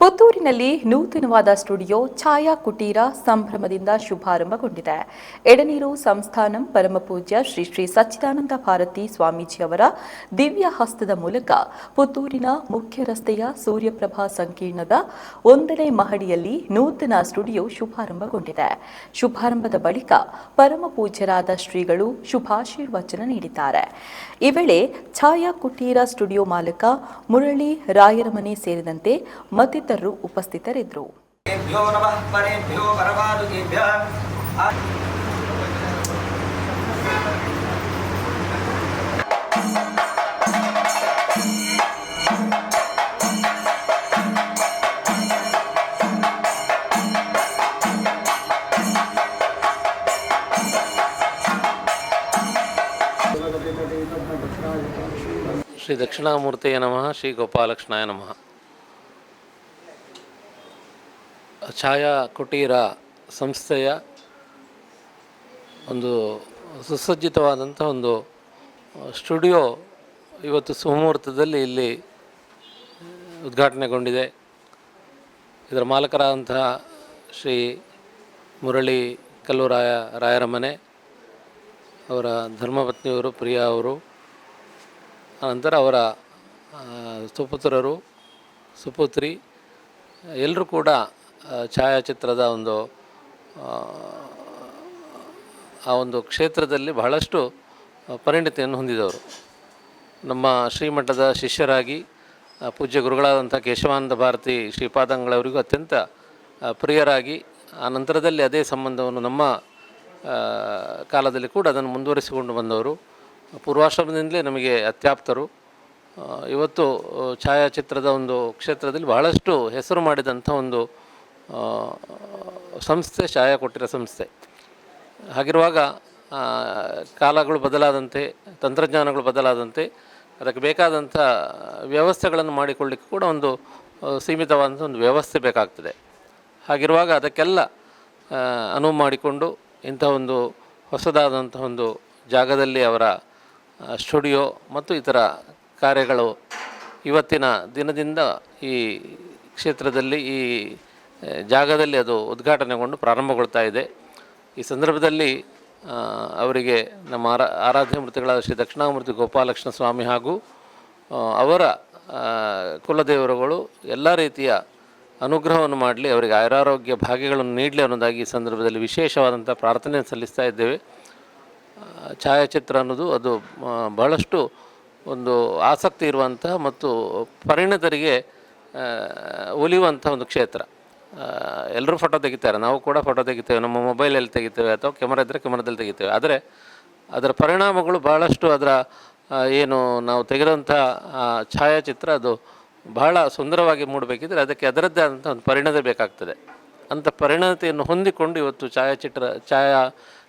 ಪುತ್ತೂರಿನಲ್ಲಿ ನೂತನವಾದ studio ಛಾಯಾ ಕುಟೀರ ಸಂಭ್ರಮದಿಂದ ಶುಭಾರಂಭಗೊಂಡಿದೆ. ಎಡನೀರು ಸಂಸ್ಥಾನಂ ಪರಮಪೂಜ್ಯ ಶ್ರೀ ಶ್ರೀ ಸಚ್ಚಿದಾನಂದ ಭಾರತಿ ಸ್ವಾಮೀಜಿಯವರ ದಿವ್ಯ ಹಸ್ತದ ಮೂಲಕ ಪುತ್ತೂರಿನ ಮುಖ್ಯ ರಸ್ತೆಯ ಸೂರ್ಯಪ್ರಭಾ ಸಂಕೀರ್ಣದ ಒಂದನೇ ಮಹಡಿಯಲ್ಲಿ ನೂತನ ಸ್ಟುಡಿಯೋ ಶುಭಾರಂಭಗೊಂಡಿದೆ. ಶುಭಾರಂಭದ ಬಳಿಕ ಪರಮಪೂಜ್ಯರಾದ ಶ್ರೀಗಳು ಶುಭಾಶೀರ್ವಚನ ನೀಡಿದ್ದಾರೆ. ಈ ವೇಳೆ ಛಾಯಾ ಕುಟೀರ ಸ್ಟುಡಿಯೋ ಮಾಲಕ ಮುರಳಿ ರಾಯರಮನೆ ಸೇರಿದಂತೆ ಮತ್ತಿತರರು ಉಪಸ್ಥಿತರಿದ್ದರು. ಶ್ರೀ ದಕ್ಷಿಣಾಮೂರ್ತಿಯ ನಮಃ ಶ್ರೀ ಗೋಪಾಲಕೃಷ್ಣಾಯ ನಮಃ. ಛಾಯಾ ಕುಟೀರ ಸಂಸ್ಥೆಯ ಒಂದು ಸುಸಜ್ಜಿತವಾದಂಥ ಒಂದು ಸ್ಟುಡಿಯೋ ಇವತ್ತು ಸುಮುಹೂರ್ತದಲ್ಲಿ ಇಲ್ಲಿ ಉದ್ಘಾಟನೆಗೊಂಡಿದೆ. ಇದರ ಮಾಲಕರಾದಂತಹ ಶ್ರೀ ಮುರಳಿ ಕಲ್ಲುರಾಯ ರಾಯರ ಮನೆ ಅವರ ಧರ್ಮಪತ್ನಿಯವರು ಪ್ರಿಯಾ ಅವರು, ಆನಂತರ ಅವರ ಸುಪುತ್ರರು, ಸುಪುತ್ರಿ ಎಲ್ಲರೂ ಕೂಡ ಛಾಯಾಚಿತ್ರದ ಒಂದು ಆ, ಒಂದು ಕ್ಷೇತ್ರದಲ್ಲಿ ಬಹಳಷ್ಟು ಪರಿಣತಿಯನ್ನು ಹೊಂದಿದವರು. ನಮ್ಮ ಶ್ರೀಮಠದ ಶಿಷ್ಯರಾಗಿ ಪೂಜ್ಯ ಗುರುಗಳಾದಂಥ ಕೇಶವಾನಂದ ಭಾರತಿ ಶ್ರೀಪಾದಂಗಳವರಿಗೂ ಅತ್ಯಂತ ಪ್ರಿಯರಾಗಿ ಆ ನಂತರದಲ್ಲಿ ಅದೇ ಸಂಬಂಧವನ್ನು ನಮ್ಮ ಕಾಲದಲ್ಲಿ ಕೂಡ ಅದನ್ನು ಮುಂದುವರಿಸಿಕೊಂಡು ಬಂದವರು. ಪೂರ್ವಾಶ್ರಮದಿಂದಲೇ ನಮಗೆ ಅತ್ಯಾಪ್ತರು. ಇವತ್ತು ಛಾಯಾಚಿತ್ರದ ಒಂದು ಕ್ಷೇತ್ರದಲ್ಲಿ ಬಹಳಷ್ಟು ಹೆಸರು ಮಾಡಿದಂಥ ಒಂದು ಸಂಸ್ಥೆ ಶಾಯ ಕೊಟ್ಟಿರೋ ಸಂಸ್ಥೆ. ಹಾಗಿರುವಾಗ ಕಾಲಗಳು ಬದಲಾದಂತೆ, ತಂತ್ರಜ್ಞಾನಗಳು ಬದಲಾದಂತೆ, ಅದಕ್ಕೆ ಬೇಕಾದಂಥ ವ್ಯವಸ್ಥೆಗಳನ್ನು ಮಾಡಿಕೊಳ್ಳಿಕ್ಕೆ ಕೂಡ ಒಂದು ಸೀಮಿತವಾದಂಥ ಒಂದು ವ್ಯವಸ್ಥೆ ಬೇಕಾಗ್ತದೆ. ಹಾಗಿರುವಾಗ ಅದಕ್ಕೆಲ್ಲ ಅನುವು ಮಾಡಿಕೊಂಡು ಇಂಥ ಒಂದು ಹೊಸದಾದಂಥ ಒಂದು ಜಾಗದಲ್ಲಿ ಅವರ ಸ್ಟುಡಿಯೋ ಮತ್ತು ಇತರ ಕಾರ್ಯಗಳು ಇವತ್ತಿನ ದಿನದಿಂದ ಈ ಕ್ಷೇತ್ರದಲ್ಲಿ ಈ ಜಾಗದಲ್ಲಿ ಅದು ಉದ್ಘಾಟನೆಗೊಂಡು ಪ್ರಾರಂಭಗೊಳ್ತಾ ಇದೆ. ಈ ಸಂದರ್ಭದಲ್ಲಿ ಅವರಿಗೆ ನಮ್ಮ ಆರಾ, ಆರಾಧ್ಯ ಮೂರ್ತಿಗಳಾದ ಶ್ರೀ ದಕ್ಷಿಣಾಮೂರ್ತಿ ಗೋಪಾಲಕೃಷ್ಣ ಸ್ವಾಮಿ ಹಾಗೂ ಅವರ ಕುಲದೇವರುಗಳು ಎಲ್ಲ ರೀತಿಯ ಅನುಗ್ರಹವನ್ನು ಮಾಡಲಿ, ಅವರಿಗೆ ಆಯುರಾರೋಗ್ಯ ಭಾಗ್ಯಗಳನ್ನು ನೀಡಲಿ ಅನ್ನೋದಾಗಿ ಈ ಸಂದರ್ಭದಲ್ಲಿ ವಿಶೇಷವಾದಂಥ ಪ್ರಾರ್ಥನೆ ಸಲ್ಲಿಸ್ತಾ ಇದ್ದೇವೆ. ಛಾಯಾಚಿತ್ರ ಅನ್ನೋದು ಅದು ಬಹಳಷ್ಟು ಒಂದು ಆಸಕ್ತಿ ಇರುವಂಥ ಮತ್ತು ಪರಿಣಿತರಿಗೆ ಒಲಿಯುವಂಥ ಒಂದು ಕ್ಷೇತ್ರ. ಎಲ್ಲರೂ ಫೋಟೋ ತೆಗಿತಾರೆ. ನಾವು ಕೂಡ ಫೋಟೋ ತೆಗಿತೇವೆ. ನಮ್ಮ ಮೊಬೈಲಲ್ಲಿ ತೆಗಿತೇವೆ ಅಥವಾ ಕ್ಯಾಮರಾ ಇದ್ದರೆ ಕ್ಯಾಮ್ರಾದಲ್ಲಿ ತೆಗಿತೇವೆ. ಆದರೆ ಅದರ ಪರಿಣಾಮಗಳು ಬಹಳಷ್ಟು ಅದರ ಏನು ನಾವು ತೆಗೆದಂಥ ಛಾಯಾಚಿತ್ರ ಅದು ಬಹಳ ಸುಂದರವಾಗಿ ಮೂಡಬೇಕಿದ್ರೆ ಅದಕ್ಕೆ ಅದರದ್ದೇ ಆದಂಥ ಒಂದು ಪರಿಣತಿ ಬೇಕಾಗ್ತದೆ. ಅಂಥ ಪರಿಣತಿಯನ್ನು ಹೊಂದಿಕೊಂಡು ಇವತ್ತು ಛಾಯಾಚಿತ್ರ, ಛಾಯಾ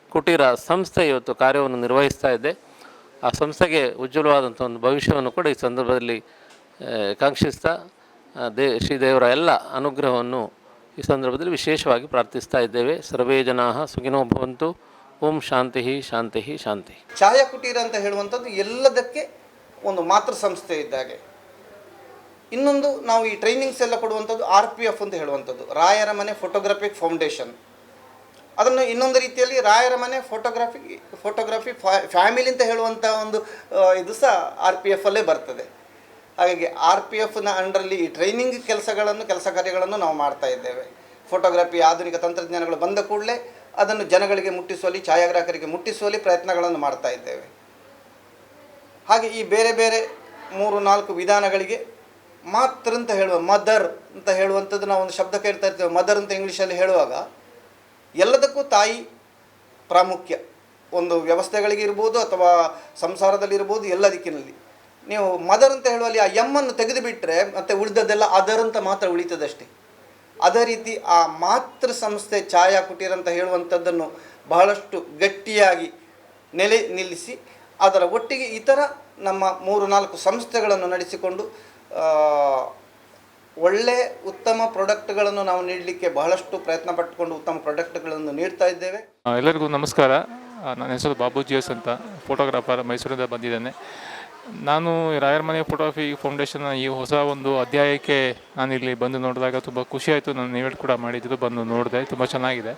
ಕುಟೀರ ಸಂಸ್ಥೆ ಇವತ್ತು ಕಾರ್ಯವನ್ನು ನಿರ್ವಹಿಸ್ತಾ ಇದೆ. ಆ ಸಂಸ್ಥೆಗೆ ಉಜ್ವಲವಾದಂಥ ಒಂದು ಭವಿಷ್ಯವನ್ನು ಕೂಡ ಈ ಸಂದರ್ಭದಲ್ಲಿ ಕಾಂಕ್ಷಿಸ್ತಾ ದೇ, ಶ್ರೀದೇವರ ಎಲ್ಲ ಅನುಗ್ರಹವನ್ನು ಈ ಸಂದರ್ಭದಲ್ಲಿ ವಿಶೇಷವಾಗಿ ಪ್ರಾರ್ಥಿಸ್ತಾ ಇದ್ದೇವೆ. ಸರ್ವೇ ಜನಾ ಸುಖಿನೋ ಭವಂತು. ಓಂ ಶಾಂತಿ ಶಾಂತಿ ಶಾಂತಿ. ಛಾಯಾ ಕುಟೀರ ಅಂತ ಹೇಳುವಂಥದ್ದು ಎಲ್ಲದಕ್ಕೆ ಒಂದು ಮಾತೃ ಸಂಸ್ಥೆ ಇದ್ದಾಗೆ ಇನ್ನೊಂದು ನಾವು ಈ ಟ್ರೈನಿಂಗ್ಸ್ ಎಲ್ಲ ಕೊಡುವಂಥದ್ದು ಆರ್ ಪಿ ಎಫ್ ಅಂತ ಹೇಳುವಂಥದ್ದು. ರಾಯರ ಮನೆ ಫೋಟೋಗ್ರಫಿಕ್ ಫೌಂಡೇಶನ್ ಅದನ್ನು ಇನ್ನೊಂದು ರೀತಿಯಲ್ಲಿ ರಾಯರ ಮನೆ ಫೋಟೋಗ್ರಫಿ ಫೋಟೋಗ್ರಫಿ ಫ್ಯಾಮಿಲಿ ಅಂತ ಹೇಳುವಂಥ ಒಂದು ಇದು ಸಹ ಆರ್ ಪಿ ಎಫಲ್ಲೇ ಬರ್ತದೆ. ಹಾಗಾಗಿ ಆರ್ ಪಿ ಎಫ್ನ ಅಂಡರಲ್ಲಿ ಈ ಟ್ರೈನಿಂಗ್ ಕೆಲಸಗಳನ್ನು, ಕೆಲಸ ಕಾರ್ಯಗಳನ್ನು ನಾವು ಮಾಡ್ತಾ ಇದ್ದೇವೆ. ಫೋಟೋಗ್ರಫಿ, ಆಧುನಿಕ ತಂತ್ರಜ್ಞಾನಗಳು ಬಂದ ಕೂಡಲೇ ಅದನ್ನು ಜನಗಳಿಗೆ ಮುಟ್ಟಿಸುವಲ್ಲಿ, ಛಾಯಾಗ್ರಾಹಕರಿಗೆ ಮುಟ್ಟಿಸುವಲ್ಲಿ ಪ್ರಯತ್ನಗಳನ್ನು ಮಾಡ್ತಾ ಇದ್ದೇವೆ. ಹಾಗೆ ಈ ಬೇರೆ ಬೇರೆ ಮೂರು, ನಾಲ್ಕು ವಿಧಾನಗಳಿಗೆ ಮಾತೃ ಅಂತ ಹೇಳುವ, ಮದರ್ ಅಂತ ಹೇಳುವಂಥದ್ದು ನಾವು ಒಂದು ಶಬ್ದ ಕೇಳ್ತಾ ಇರ್ತೇವೆ. ಮದರ್ ಅಂತ ಇಂಗ್ಲೀಷಲ್ಲಿ ಹೇಳುವಾಗ ಎಲ್ಲದಕ್ಕೂ ತಾಯಿ ಪ್ರಾಮುಖ್ಯ. ಒಂದು ವ್ಯವಸ್ಥೆಗಳಿಗೆ ಇರ್ಬೋದು ಅಥವಾ ಸಂಸಾರದಲ್ಲಿರ್ಬೋದು ಎಲ್ಲ ದಿಕ್ಕಿನಲ್ಲಿ ನೀವು ಮದರ್ ಅಂತ ಹೇಳುವಲ್ಲಿ ಆ ಎಮ್ಮನ್ನು ತೆಗೆದುಬಿಟ್ರೆ ಮತ್ತೆ ಉಳಿದದ್ದೆಲ್ಲ ಅದರ್ ಅಂತ ಮಾತ್ರ ಉಳಿತದಷ್ಟೇ. ಅದೇ ರೀತಿ ಆ ಮಾತೃ ಸಂಸ್ಥೆ ಛಾಯಾ ಕುಟೀರ ಅಂತ ಹೇಳುವಂಥದ್ದನ್ನು ಬಹಳಷ್ಟು ಗಟ್ಟಿಯಾಗಿ ನೆಲೆ ನಿಲ್ಲಿಸಿ, ಅದರ ಒಟ್ಟಿಗೆ ಇತರ ನಮ್ಮ ಮೂರು ನಾಲ್ಕು ಸಂಸ್ಥೆಗಳನ್ನು ನಡೆಸಿಕೊಂಡು ಒಳ್ಳೆ ಉತ್ತಮ ಪ್ರಾಡಕ್ಟ್ಗಳನ್ನು ನಾವು ನೀಡಲಿಕ್ಕೆ ಬಹಳಷ್ಟು ಪ್ರಯತ್ನ ಪಟ್ಟುಕೊಂಡು ಉತ್ತಮ ಪ್ರಾಡಕ್ಟ್ಗಳನ್ನು ನೀಡ್ತಾ ಇದ್ದೇವೆ. ಎಲ್ಲರಿಗೂ ನಮಸ್ಕಾರ. ನನ್ನ ಹೆಸರು ಬಾಬು ಜಿ ಎಸ್ ಅಂತ ಫೋಟೋಗ್ರಾಫರ್ ಮೈಸೂರಿಂದ ಬಂದಿದ್ದೇನೆ. ನಾನು ರಾಯರ್ ಮನೆ ಫೋಟೋಗ್ರಫಿ ಫೌಂಡೇಶನ್ನ ಈ ಹೊಸ ಒಂದು ಅಧ್ಯಾಯಕ್ಕೆ ನಾನು ಇಲ್ಲಿ ಬಂದು ನೋಡಿದಾಗ ತುಂಬ ಖುಷಿಯಾಯಿತು ನಾನು ಇವೆಂಟ್ ಕೂಡ ಮಾಡಿದ್ದು ಬಂದು ನೋಡಿದೆ. ತುಂಬ ಚೆನ್ನಾಗಿದೆ.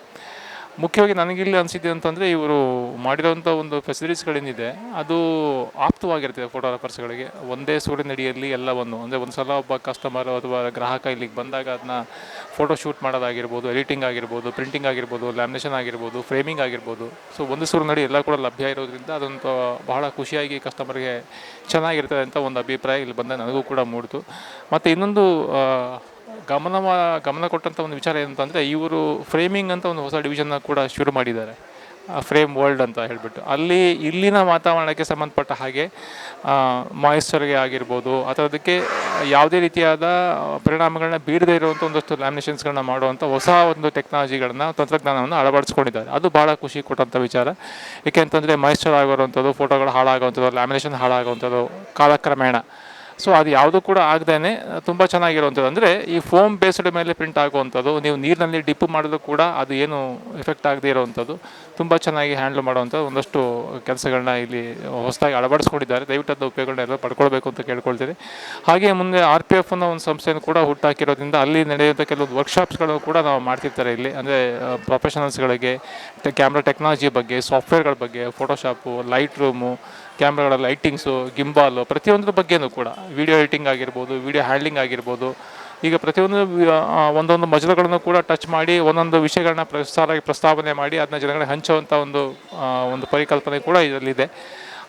ಮುಖ್ಯವಾಗಿ ನನಗಿಲ್ಲಿ ಅನಿಸಿದೆ ಅಂತಂದರೆ ಇವರು ಮಾಡಿರೋಂಥ ಒಂದು ಫೆಸಿಲಿಟೀಸ್ಗಳೇನಿದೆ ಅದು ಆಪ್ತವಾಗಿರ್ತದೆ ಫೋಟೋಗ್ರಾಫರ್ಸ್ಗಳಿಗೆ ಒಂದೇ ಸೂರ್ಯನಡಿಯಲ್ಲಿ ಎಲ್ಲವನ್ನು, ಅಂದರೆ ಒಂದು ಸಲ ಒಬ್ಬ ಕಸ್ಟಮರ್ ಅಥವಾ ಗ್ರಾಹಕ ಇಲ್ಲಿಗೆ ಬಂದಾಗ ಅದನ್ನ ಫೋಟೋ ಶೂಟ್ ಮಾಡೋದಾಗಿರ್ಬೋದು ಎಡಿಟಿಂಗ್ ಆಗಿರ್ಬೋದು ಪ್ರಿಂಟಿಂಗ್ ಆಗಿರ್ಬೋದು ಲ್ಯಾಮಿನೇಷನ್ ಆಗಿರ್ಬೋದು ಫ್ರೇಮಿಂಗ್ ಆಗಿರ್ಬೋದು. ಸೊ ಒಂದು ಸೂರ್ಯನಡಿ ಎಲ್ಲ ಕೂಡ ಲಭ್ಯ ಇರೋದ್ರಿಂದ ಅದೊಂದು ಬಹಳ ಖುಷಿಯಾಗಿ ಕಸ್ಟಮರ್ಗೆ ಚೆನ್ನಾಗಿರ್ತದೆ ಅಂತ ಒಂದು ಅಭಿಪ್ರಾಯ ಇಲ್ಲಿ ಬಂದ ನನಗೂ ಕೂಡ ಮೂಡಿತು. ಮತ್ತು ಇನ್ನೊಂದು ಗಮನ ಗಮನ ಕೊಟ್ಟಂಥ ಒಂದು ವಿಚಾರ ಏನಂತಂದರೆ, ಇವರು ಫ್ರೇಮಿಂಗ್ ಅಂತ ಒಂದು ಹೊಸ ಡಿವಿಷನ್ನ ಕೂಡ ಶುರು ಮಾಡಿದ್ದಾರೆ. ಫ್ರೇಮ್ ವರ್ಲ್ಡ್ ಅಂತ ಹೇಳಿಬಿಟ್ಟು. ಅಲ್ಲಿ ಇಲ್ಲಿನ ವಾತಾವರಣಕ್ಕೆ ಸಂಬಂಧಪಟ್ಟ ಹಾಗೆ ಮಾಯಿಶ್ಚರ್ಗೆ ಆಗಿರ್ಬೋದು, ಅಥವಾ ಅದಕ್ಕೆ ಯಾವುದೇ ರೀತಿಯಾದ ಪರಿಣಾಮಗಳನ್ನ ಬೀರದೇ ಇರುವಂಥ ಒಂದಷ್ಟು ಲ್ಯಾಮಿನೇಷನ್ಸ್ಗಳನ್ನ ಮಾಡುವಂಥ ಹೊಸ ಒಂದು ಟೆಕ್ನಾಲಜಿಗಳನ್ನ ತಂತ್ರಜ್ಞಾನವನ್ನು ಅಳವಡಿಸ್ಕೊಂಡಿದ್ದಾರೆ. ಅದು ಭಾಳ ಖುಷಿ ಕೊಟ್ಟಂಥ ವಿಚಾರ. ಏಕೆಂತಂದರೆ ಮಾಯಿಶ್ಚರ್ ಆಗಿರುವಂಥದ್ದು ಫೋಟೋಗಳು ಹಾಳಾಗುವಂಥದ್ದು ಲ್ಯಾಮಿನೇಷನ್ ಹಾಳಾಗುವಂಥದ್ದು, ಕಾಲಕ್ರಮೇಣ. ಸೊ ಅದು ಯಾವುದು ಕೂಡ ಆಗದೇ ತುಂಬ ಚೆನ್ನಾಗಿರುವಂಥದ್ದು. ಅಂದರೆ ಈ ಫೋಮ್ ಬೇಸ್ಡ್ ಮೇಲೆ ಪ್ರಿಂಟ್ ಆಗುವಂಥದ್ದು, ನೀವು ನೀರಿನಲ್ಲಿ ಡಿಪ್ ಮಾಡಿದ್ರು ಕೂಡ ಅದು ಏನು ಎಫೆಕ್ಟ್ ಆಗದೇ ಇರುವಂಥದ್ದು. ತುಂಬ ಚೆನ್ನಾಗಿ ಹ್ಯಾಂಡಲ್ ಮಾಡುವಂಥದ್ದು. ಒಂದಷ್ಟು ಕೆಲಸಗಳನ್ನ ಇಲ್ಲಿ ಹೊಸದಾಗಿ ಅಳವಡಿಸ್ಕೊಂಡಿದ್ದಾರೆ. ದಯವಿಟ್ಟು ಅದನ್ನ ಉಪಯೋಗಗಳನ್ನ ಎಲ್ಲ ಪಡ್ಕೊಳ್ಬೇಕು ಅಂತ ಕೇಳ್ಕೊಳ್ತೀನಿ. ಹಾಗೆ ಮುಂದೆ ಆರ್ ಪಿ ಎಫ್ ಅನ್ನೋ ಒಂದು ಸಂಸ್ಥೆಯನ್ನು ಕೂಡ ಹುಟ್ಟಾಕಿರೋದ್ರಿಂದ ಅಲ್ಲಿ ನಡೆಯುವಂಥ ಕೆಲವೊಂದು ವರ್ಕ್ಶಾಪ್ಸ್ಗಳು ಕೂಡ ನಾವು ಮಾಡ್ತಿರ್ತಾರೆ ಇಲ್ಲಿ. ಅಂದರೆ ಪ್ರೊಫೆಷನಲ್ಸ್ಗಳಿಗೆ ಕ್ಯಾಮ್ರಾ ಟೆಕ್ನಾಲಜಿ ಬಗ್ಗೆ ಸಾಫ್ಟ್ವೇರ್ಗಳ ಬಗ್ಗೆ ಫೋಟೋಶಾಪು ಲೈಟ್ ರೂಮು ಕ್ಯಾಮ್ರಾಗಳ ಲೈಟಿಂಗ್ಸು, ಗಿಂಬಾಲು, ಪ್ರತಿಯೊಂದ್ರ ಬಗ್ಗೆನೂ ಕೂಡ. ವಿಡಿಯೋ ಎಡಿಟಿಂಗ್ ಆಗಿರ್ಬೋದು, ವಿಡಿಯೋ ಹ್ಯಾಂಡ್ಲಿಂಗ್ ಆಗಿರ್ಬೋದು. ಈಗ ಪ್ರತಿಯೊಂದು ಒಂದೊಂದು ಮಜಲುಗಳನ್ನು ಕೂಡ ಟಚ್ ಮಾಡಿ, ಒಂದೊಂದು ವಿಷಯಗಳನ್ನ ಪ್ರಸಾರ, ಪ್ರಸ್ತಾವನೆ ಮಾಡಿ, ಅದನ್ನ ಜನಗಳಿಗೆ ಹಂಚುವಂಥ ಒಂದು ಒಂದು ಪರಿಕಲ್ಪನೆ ಕೂಡ ಇದರಲ್ಲಿದೆ.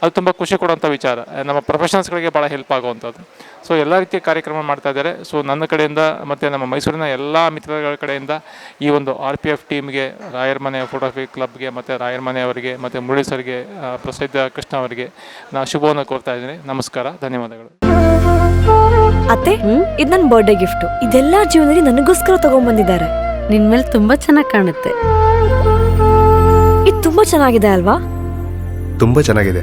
ಅದು ತುಂಬ ಖುಷಿ ಕೊಡುವಂಥ ವಿಚಾರ. ನಮ್ಮ ಪ್ರೊಫೆಷನಲ್ಸ್ಗಳಿಗೆ ಭಾಳ ಹೆಲ್ಪ್ ಆಗುವಂಥದ್ದು. ಸೊ ಎಲ್ಲ ರೀತಿಯ ಕಾರ್ಯಕ್ರಮ ಮಾಡ್ತಾ ಇದ್ದಾರೆ. ಸೊ ನನ್ನ ಕಡೆಯಿಂದ ಮತ್ತು ನಮ್ಮ ಮೈಸೂರಿನ ಎಲ್ಲ ಮಿತ್ರಗಳ ಕಡೆಯಿಂದ ಈ ಒಂದು ಆರ್ ಪಿ ಎಫ್ ಟೀಮ್ಗೆ ರಾಯರ್ಮನೆ ಫೋಟೋಗ್ರಫಿ ಕ್ಲಬ್ಗೆ ಮತ್ತು ರಾಯರ್ಮನೆ ಅವರಿಗೆ ಮತ್ತು ಮುರಳಿ ಸರ್ಗೆ ಪ್ರಸಿದ್ಧ ಕೃಷ್ಣ ಅವರಿಗೆ ನಾನು ಶುಭವನ್ನು ಕೋರ್ತಾ ಇದ್ದೀನಿ. ನಮಸ್ಕಾರ. ಧನ್ಯವಾದಗಳು. ಅತ್ತೆ ಇದು ನನ್ನ ಬರ್ಡೇ ಗಿಫ್ಟು ಇದೆಲ್ಲ ಜೀವನದಲ್ಲಿ ನನಗೋಸ್ಕರ ತಗೊಂಡ್ಬಂದಿದ್ದಾರೆ. ನಿನ್ನ ಮೇಲೆ ತುಂಬಾ ಚೆನ್ನಾಗಿ ಕಾಣುತ್ತೆ. ಇದು ತುಂಬಾ ಚೆನ್ನಾಗಿದೆ ಅಲ್ವಾ? ತುಂಬ ಚೆನ್ನಾಗಿದೆ.